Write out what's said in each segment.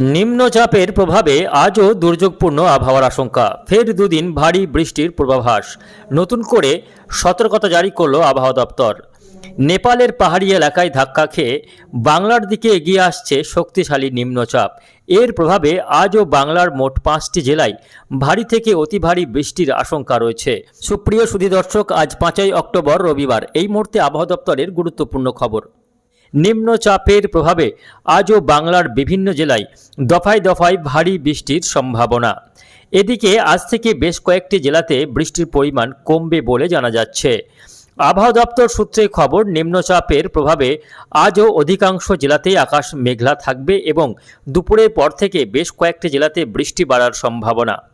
নিম্নচাপের প্রভাবে আজও দুর্যোগপূর্ণ আবহাওয়ার আশঙ্কা। ফের দুদিন ভারী বৃষ্টির পূর্বাভাস। নতুন করে সতর্কতা জারি করল আবহাওয়া দপ্তর। নেপালের পাহাড়ি এলাকায় ধাক্কা খেয়ে বাংলার দিকে এগিয়ে আসছে শক্তিশালী নিম্নচাপ। এর প্রভাবে আজও বাংলার মোট পাঁচটি জেলায় ভারী থেকে অতি ভারী বৃষ্টির আশঙ্কা রয়েছে। সুপ্রিয় সুধী দর্শক আজ পাঁচই অক্টোবর রবিবার। এই মুহূর্তে আবহাওয়া দপ্তরের গুরুত্বপূর্ণ খবর। নিম্নচাপের প্রভাবে আজও বাংলার বিভিন্ন জেলায় দফায় দফায় ভারী বৃষ্টির সম্ভাবনা। এদিকে আজ থেকে বেশ কয়েকটি জেলাতে বৃষ্টির পরিমাণ কমবে বলে জানা যাচ্ছে। আবহাওয়া দপ্তর সূত্রে খবর, নিম্নচাপের প্রভাবে আজও অধিকাংশ জেলাতেই আকাশ মেঘলা থাকবে এবং দুপুরের পর থেকে বেশ কয়েকটি জেলাতে বৃষ্টি বাড়ার সম্ভাবনা।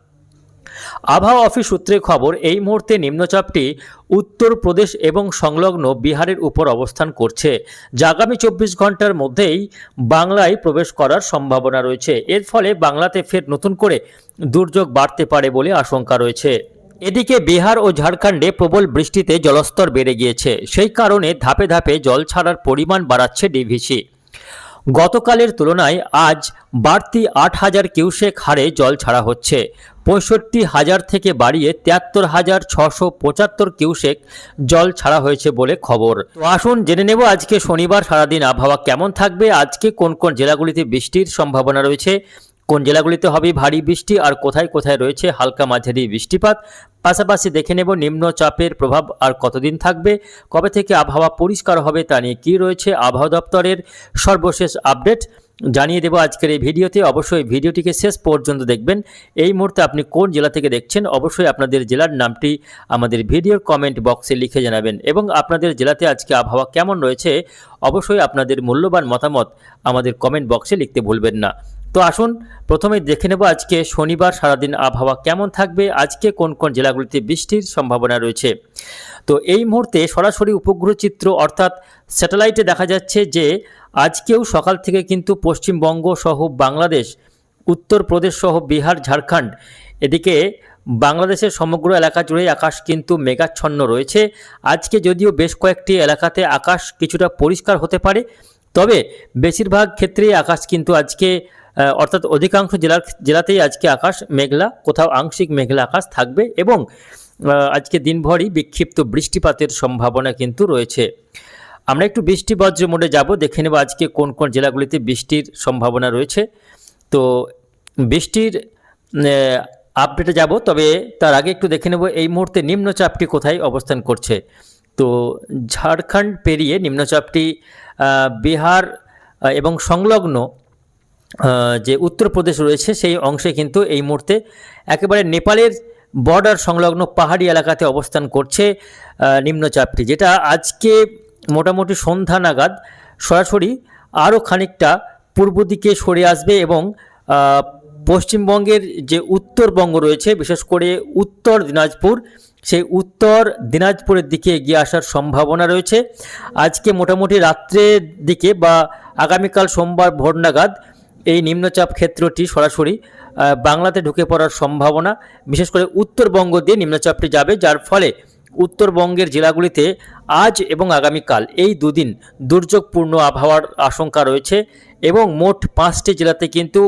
আবহাওয়া অফিস সূত্রে খবর, এই মুহূর্তে নিম্নচাপটি উত্তরপ্রদেশ এবং সংলগ্ন বিহারের উপর অবস্থান করছে। যা আগামী চব্বিশ ঘণ্টার মধ্যেই বাংলায় প্রবেশ করার সম্ভাবনা রয়েছে। এর ফলে বাংলাতে ফের নতুন করে দুর্যোগ বাড়তে পারে বলে আশঙ্কা রয়েছে। এদিকে বিহার ও ঝাড়খণ্ডে প্রবল বৃষ্টিতে জলস্তর বেড়ে গিয়েছে। সেই কারণে ধাপে ধাপে জল ছাড়ার পরিমাণ বাড়াচ্ছে ডিভিসি। গতকালের তুলনায় আজ বাড়তি আট হাজার কিউসেক হারে জল ছাড়া হচ্ছে। পঁয়ষট্টি হাজার থেকে বাড়িয়ে তিয়াত্তর হাজার ছশো পঁচাত্তর কিউসেক জল ছাড়া হয়েছে বলে খবর। তো আসুন জেনে নেব আজকে শনিবার সারাদিন আবহাওয়া কেমন থাকবে, আজকে কোন কোন জেলাগুলিতে বৃষ্টির সম্ভাবনা রয়েছে কোন জেলাগুলিতে হবে ভারী বৃষ্টি আর কোথায় কোথায় রয়েছে হালকা মাঝারি বৃষ্টিপাত? পাশাপাশি দেখে নেব নিম্নচাপের প্রভাব আর কতদিন থাকবে, কবে থেকে আবহাওয়া পরিষ্কার হবে তা নিয়ে কী রয়েছে আবহাওয়া দপ্তরের সর্বশেষ আপডেট জানিয়ে দেবো আজকের এই ভিডিওতে। অবশ্যই ভিডিওটিকে শেষ পর্যন্ত দেখবেন। এই মুহূর্তে আপনি কোন জেলা থেকে দেখছেন, অবশ্যই আপনাদের জেলার নামটি আমাদের ভিডিওর কমেন্ট বক্সে লিখে জানাবেন এবং আপনাদের জেলাতে আজকে আবহাওয়া কেমন রয়েছে, অবশ্যই আপনাদের মূল্যবান মতামত আমাদের কমেন্ট বক্সে লিখতে ভুলবেন না। তো আসুন প্রথমে দেখে নেব আজকে শনিবার সারাদিন আবহাওয়া কেমন থাকবে, আজকে কোন কোন জেলাগুলিতে বৃষ্টির সম্ভাবনা রয়েছে। তো এই মুহূর্তে সরাসরি উপগ্রহ চিত্র অর্থাৎ স্যাটেলাইটে দেখা যাচ্ছে যে, আজকেও সকাল থেকে কিন্তু পশ্চিমবঙ্গ সহ বাংলাদেশ, উত্তরপ্রদেশ সহ বিহার, ঝাড়খণ্ড, এদিকে বাংলাদেশের সমগ্র এলাকা জুড়েই আকাশ কিন্তু মেঘাচ্ছন্ন রয়েছে। আজকে যদিও বেশ কয়েকটি এলাকাতে আকাশ কিছুটা পরিষ্কার হতে পারে, তবে বেশিরভাগ ক্ষেত্রেই আকাশ কিন্তু আজকে অর্থাৎ অধিকাংশ জেলার জেলাতেই আজকে আকাশ মেঘলা, কোথাও আংশিক মেঘলা আকাশ থাকবে এবং আজকে দিনভরই বিক্ষিপ্ত বৃষ্টিপাতের সম্ভাবনা কিন্তু রয়েছে। আমরা একটু বৃষ্টি বজ্র মোডে যাব, দেখে নেব আজকে কোন কোন জেলাগুলিতে বৃষ্টির সম্ভাবনা রয়েছে। তো বৃষ্টির আপডেটে যাব, তবে তার আগে একটু দেখে নেব এই মুহূর্তে নিম্নচাপটি কোথায় অবস্থান করছে। তো ঝাড়খণ্ড পেরিয়ে নিম্নচাপটি বিহার এবং সংলগ্ন যে উত্তরপ্রদেশ রয়েছে, সেই অংশে কিন্তু এই মুহূর্তে একেবারে নেপালের বর্ডার সংলগ্ন পাহাড়ি এলাকাতে অবস্থান করছে নিম্নচাপটি, যেটা আজকে মোটামুটি সন্ধ্যা নাগাদ সরাসরি আরও খানিকটা পূর্ব দিকে সরে আসবে এবং পশ্চিমবঙ্গের যে উত্তরবঙ্গ রয়েছে, বিশেষ করে উত্তর দিনাজপুর, সেই উত্তর দিনাজপুরের দিকে এগিয়ে আসার সম্ভাবনা রয়েছে। আজকে মোটামুটি রাত্রের দিকে বা আগামীকাল সোমবার ভোর নাগাদ এই নিম্নচাপ ক্ষেত্রটি সরাসরি বাংলাতে ঢুকে পড়ার সম্ভাবনা, বিশেষ করে উত্তরবঙ্গ দিয়ে নিম্নচাপটি যাবে, যার ফলে উত্তরবঙ্গের জেলাগুলিতে আজ এবং আগামীকাল এই দুদিন দুর্যোগপূর্ণ আবহাওয়ার আশঙ্কা রয়েছে এবং মোট পাঁচটি জেলাতে কিন্তু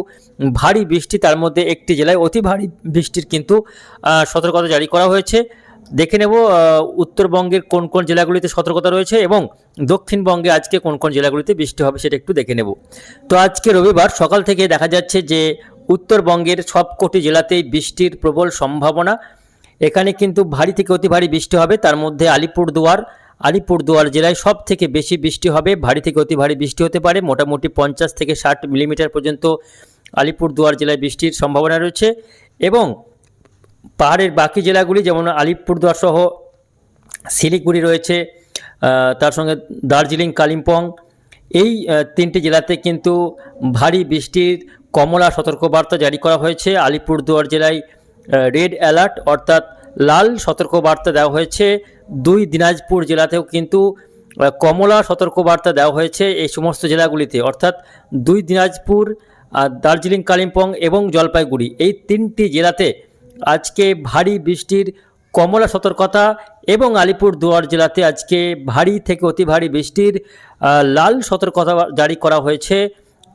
ভারী বৃষ্টি, তার মধ্যে একটি জেলায় অতি ভারী বৃষ্টির কিন্তু সতর্কতা জারি করা হয়েছে। দেখে নেব উত্তরবঙ্গের কোন কোন জেলাগুলিতে সতর্কতা রয়েছে এবং দক্ষিণবঙ্গে আজকে কোন কোন জেলাগুলিতে বৃষ্টি হবে সেটা একটু দেখে নেব। তো আজকে রবিবার সকাল থেকে দেখা যাচ্ছে যে উত্তরবঙ্গের সবকটি জেলাতেই বৃষ্টির প্রবল সম্ভাবনা। এখানে কিন্তু ভারী থেকে অতি ভারী বৃষ্টি হবে, তার মধ্যে আলিপুরদুয়ার আলিপুরদুয়ার জেলায় সব থেকে বেশি বৃষ্টি হবে, ভারী থেকে অতি ভারী বৃষ্টি হতে পারে, মোটামুটি পঞ্চাশ থেকে ষাট মিলিমিটার পর্যন্ত আলিপুরদুয়ার জেলায় বৃষ্টির সম্ভাবনা রয়েছে এবং পাহাড়ের বাকি জেলাগুলি যেমন আলিপুরদুয়ার সহ শিলিগুড়ি রয়েছে তার সঙ্গে দার্জিলিং, কালিম্পং। এই তিনটি জেলাতে কিন্তু ভারী বৃষ্টির কমলা সতর্কবার্তা জারি করা হয়েছে। আলিপুরদুয়ার জেলায় রেড অ্যালার্ট অর্থাৎ লাল সতর্কবার্তা দেওয়া হয়েছে। দুই দিনাজপুর জেলাতেও কিন্তু কমলা সতর্কবার্তা দেওয়া হয়েছে এই সমস্ত জেলাগুলিতে। অর্থাৎ দুই দিনাজপুর দার্জিলিং, কালিম্পং এবং জলপাইগুড়ি। এই তিনটি জেলাতে আজকে ভারী বৃষ্টির কমলা সতর্কতা এবং আলিপুর দুয়ার জেলাতে আজকে ভারী থেকে অতি ভারী বৃষ্টির লাল সতর্কতা জারি করা হয়েছে।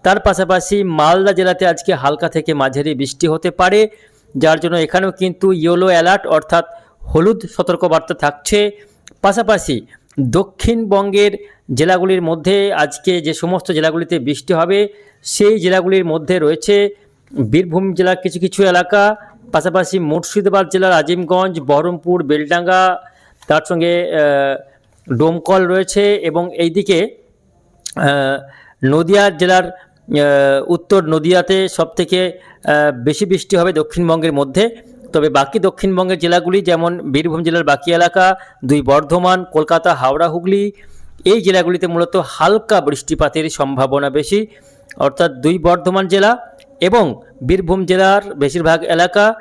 তার পাশাপাশি মালদা জেলাতে আজকে হালকা থেকে মাঝারি বৃষ্টি হতে পারে, যার জন্য এখানেও কিন্তু ইয়েলো অ্যালার্ট অর্থাৎ হলুদ সতর্কবার্তা থাকছে। পাশাপাশি দক্ষিণবঙ্গের জেলাগুলির মধ্যে আজকে যে সমস্ত জেলাগুলিতে বৃষ্টি হবে, সেই জেলাগুলির মধ্যে রয়েছে বীরভূম জেলার কিছু কিছু এলাকা পাশাপাশি মুর্শিদাবাদ জেলার আজিমগঞ্জ, বহরমপুর, বেলডাঙ্গা, তার সঙ্গে ডোমকল রয়েছে এবং এইদিকে নদিয়া জেলার উত্তর নদিয়াতে সবথেকে বেশি বৃষ্টি হবে দক্ষিণবঙ্গের মধ্যে। তবে বাকি দক্ষিণবঙ্গের জেলাগুলি যেমন বীরভূম জেলার বাকি এলাকা, দুই বর্ধমান, কলকাতা, হাওড়া, হুগলি, এই জেলাগুলিতে মূলত হালকা বৃষ্টিপাতের সম্ভাবনা বেশি। অর্থাৎ দুই বর্ধমান জেলা এবং বীরভূম জেলার বেশিরভাগ এলাকা,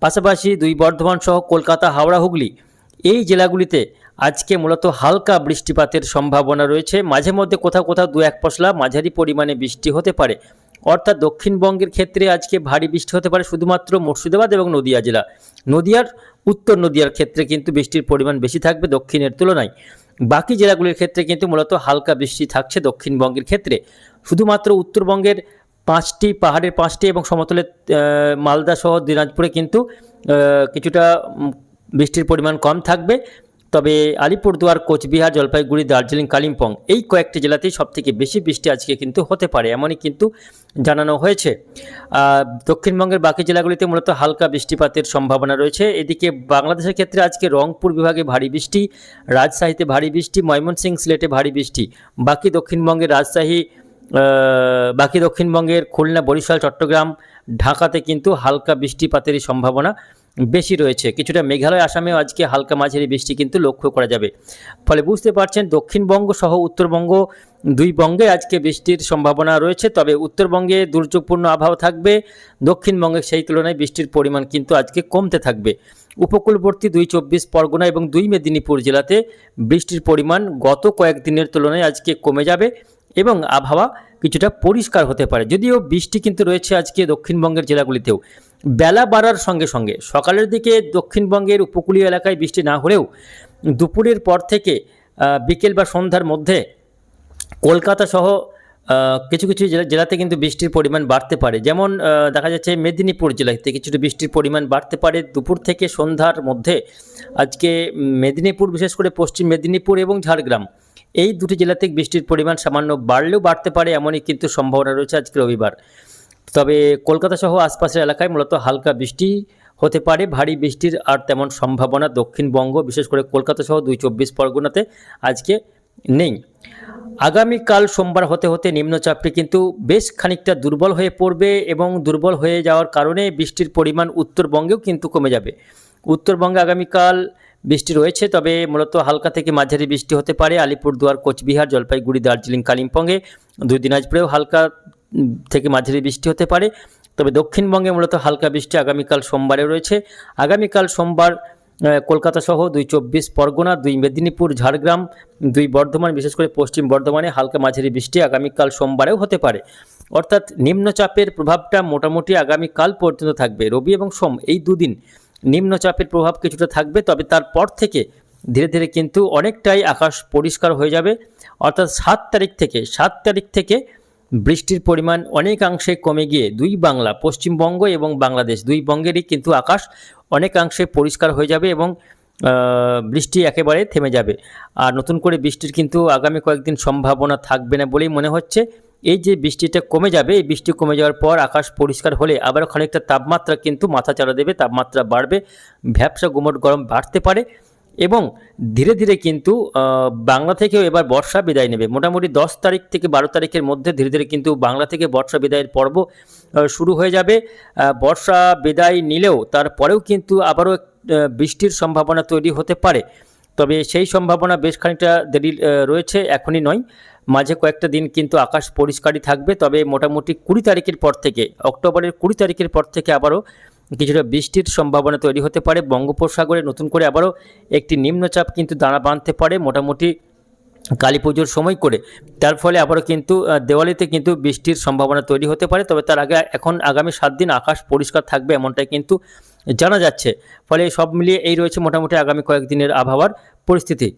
পাশাপাশি দুই বর্ধমান সহ কলকাতা, হাওড়া, হুগলি। এই জেলাগুলিতে আজকে মূলত হালকা বৃষ্টিপাতের সম্ভাবনা রয়েছে। মাঝে মধ্যে কোথাও কোথাও দু এক পশলা মাঝারি পরিমাণে বৃষ্টি হতে পারে। অর্থাৎ দক্ষিণবঙ্গের ক্ষেত্রে আজকে ভারী বৃষ্টি হতে পারে শুধুমাত্র মুর্শিদাবাদ এবং নদিয়া জেলা। নদিয়ার, উত্তর নদিয়ার ক্ষেত্রে কিন্তু বৃষ্টির পরিমাণ বেশি থাকবে দক্ষিণের তুলনায়। বাকি জেলাগুলির ক্ষেত্রে কিন্তু মূলত হালকা বৃষ্টি থাকছে দক্ষিণবঙ্গের ক্ষেত্রে। শুধুমাত্র উত্তরবঙ্গের পাঁচটি, পাহাড়ের পাঁচটি এবং সমতলের মালদা সহ দিনাজপুরে কিন্তু কিছুটা বৃষ্টির পরিমাণ কম থাকবে। তবে আলিপুরদুয়ার, কোচবিহার, জলপাইগুড়ি, দার্জিলিং, কালিম্পং এই কয়েকটি জেলাতেই সবথেকে বেশি বৃষ্টি আজকে কিন্তু হতে পারে, এমনই কিন্তু জানানো হয়েছে। দক্ষিণবঙ্গের বাকি জেলাগুলিতে মূলত হালকা বৃষ্টিপাতের সম্ভাবনা রয়েছে। এদিকে বাংলাদেশের ক্ষেত্রে আজকে রংপুর বিভাগে ভারী বৃষ্টি, রাজশাহীতে ভারী বৃষ্টি, ময়মনসিংহ সিলেটে ভারী বৃষ্টি। বাকি দক্ষিণবঙ্গের রাজশাহী বাকি দক্ষিণবঙ্গের খুলনা, বরিশাল, চট্টগ্রাম, ঢাকাতে কিন্তু হালকা বৃষ্টিপাতেরই সম্ভাবনা বেশি রয়েছে। কিছুটা মেঘালয়, আসামেও আজকে হালকা মাঝারি বৃষ্টি কিন্তু লক্ষ্য করা যাবে। ফলে বুঝতে পারছেন, দক্ষিণবঙ্গ সহ উত্তরবঙ্গ দুই বঙ্গে আজকে বৃষ্টির সম্ভাবনা রয়েছে। তবে উত্তরবঙ্গে দুর্যোগপূর্ণ আবহাওয়া থাকবে। দক্ষিণবঙ্গে সেই তুলনায় বৃষ্টির পরিমাণ কিন্তু আজকে কমতে থাকবে। উপকূলবর্তী দুই চব্বিশ পরগনা এবং দুই মেদিনীপুর জেলাতে বৃষ্টির পরিমাণ গত কয়েকদিনের তুলনায় আজকে কমে যাবে। এবং আবহাওয়া কিছুটা পরিষ্কার হতে পারে। যদিও বৃষ্টি কিন্তু রয়েছে আজকে দক্ষিণবঙ্গের জেলাগুলিতেও। বেলা বাড়ার সঙ্গে সঙ্গে সকালের দিকে দক্ষিণবঙ্গের উপকূলীয় এলাকায় বৃষ্টি না হলেও দুপুরের পর থেকে বিকেল বা সন্ধ্যার মধ্যে কলকাতা সহ কিছু কিছু জেলা জেলাতে কিন্তু বৃষ্টির পরিমাণ বাড়তে পারে। যেমন দেখা যাচ্ছে মেদিনীপুর জেলাতে কিছুটা বৃষ্টির পরিমাণ বাড়তে পারে। দুপুর থেকে সন্ধ্যার মধ্যে আজকে মেদিনীপুর, বিশেষ করে পশ্চিম মেদিনীপুর এবং ঝাড়গ্রাম এই দুটি জেলাতে বৃষ্টির পরিমাণ সামান্য বাড়লেও বাড়তে পারে এমনই কিন্তু সম্ভাবনা রয়েছে আজকে রবিবার। তবে কলকাতা সহ আশপাশের এলাকায় মূলত হালকা বৃষ্টি হতে পারে, ভারী বৃষ্টির আর তেমন সম্ভাবনা দক্ষিণবঙ্গ, বিশেষ করে কলকাতা সহ দুই চব্বিশ পরগনাতে আজকে নেই। আগামীকাল সোমবার হতে হতে নিম্নচাপটি কিন্তু বেশ খানিকটা দুর্বল হয়ে পড়বে এবং দুর্বল হয়ে যাওয়ার কারণে বৃষ্টির পরিমাণ উত্তরবঙ্গেও কিন্তু কমে যাবে। উত্তরবঙ্গে আগামীকাল বৃষ্টি রয়েছে, তবে মূলত হালকা থেকে মাঝারি বৃষ্টি হতে পারে। আলিপুরদুয়ার, কোচবিহার, জলপাইগুড়ি, দার্জিলিং, কালিম্পংয়ে দুই দিনাজপুরেও হালকা থেকে মাঝারি বৃষ্টি হতে পারে। তবে দক্ষিণবঙ্গে মূলত হালকা বৃষ্টি আগামীকাল সোমবারে রয়েছে। আগামীকাল সোমবার কলকাতা সহ দুই চব্বিশ পরগনা, দুই মেদিনীপুর, ঝাড়গ্রাম, দুই বর্ধমান, বিশেষ করে পশ্চিম বর্ধমানে হালকা মাঝারি বৃষ্টি আগামীকাল সোমবারেও হতে পারে। অর্থাৎ নিম্নচাপের প্রভাবটা মোটামুটি আগামীকাল পর্যন্ত থাকবে। রবি এবং সোম এই দুদিন নিম্নচাপের প্রভাব কিছুটা থাকবে, তবে তারপর থেকে ধীরে ধীরে কিন্তু অনেকটাই আকাশ পরিষ্কার হয়ে যাবে। অর্থাৎ সাত তারিখ থেকে, সাত তারিখ থেকে বৃষ্টির পরিমাণ অনেকাংশে কমে গিয়ে দুই বাংলা, পশ্চিমবঙ্গ এবং বাংলাদেশ, দুই বঙ্গেরই কিন্তু আকাশ অনেকাংশে পরিষ্কার হয়ে যাবে এবং বৃষ্টি একেবারে থেমে যাবে। আর নতুন করে বৃষ্টির কিন্তু আগামী কয়েকদিন সম্ভাবনা থাকবে না বলেই মনে হচ্ছে। এই যে বৃষ্টিটা কমে যাবে, এই বৃষ্টি কমে যাওয়ার পর আকাশ পরিষ্কার হলে আবারও খানিকটা তাপমাত্রা কিন্তু মাথা চাড়া দেবে, তাপমাত্রা বাড়বে, ভ্যাবসা গুমট গরম বাড়তে পারে এবং ধীরে ধীরে কিন্তু বাংলা থেকেও এবার বর্ষা বিদায় নেবে। মোটামুটি দশ তারিখ থেকে বারো তারিখের মধ্যে ধীরে ধীরে কিন্তু বাংলা থেকে বর্ষা বিদায়ের পর্ব শুরু হয়ে যাবে। বর্ষা বিদায় নিলেও তারপরেও কিন্তু আবারও বৃষ্টির সম্ভাবনা তৈরি হতে পারে। তবে সেই সম্ভাবনা বেশ খানিকটা দেরি রয়েছে, এখনই নয়। মাঝে কয়েকটা দিন কিন্তু আকাশ পরিষ্কারই থাকবে, তবে মোটামুটি কুড়ি তারিখের পর থেকে, অক্টোবরের কুড়ি তারিখের পর থেকে আবারও কিছুটা বৃষ্টির সম্ভাবনা তৈরি হতে পারে। বঙ্গোপসাগরে নতুন করে আবারও একটি নিম্নচাপ কিন্তু দাঁড়া বাঁধতে পারে, মোটামুটি কালী পুজোর সময় করে। তার ফলে আবারও কিন্তু দেওয়ালিতে কিন্তু বৃষ্টির সম্ভাবনা তৈরি হতে পারে, তবে তার আগে, এখন আগামী সাত দিন আকাশ পরিষ্কার থাকবে, এমনটাই কিন্তু জানা যাচ্ছে। ফলে সব মিলিয়ে এই রয়েছে মোটামুটি আগামী কয়েকদিনের আবহাওয়ার পরিস্থিতি।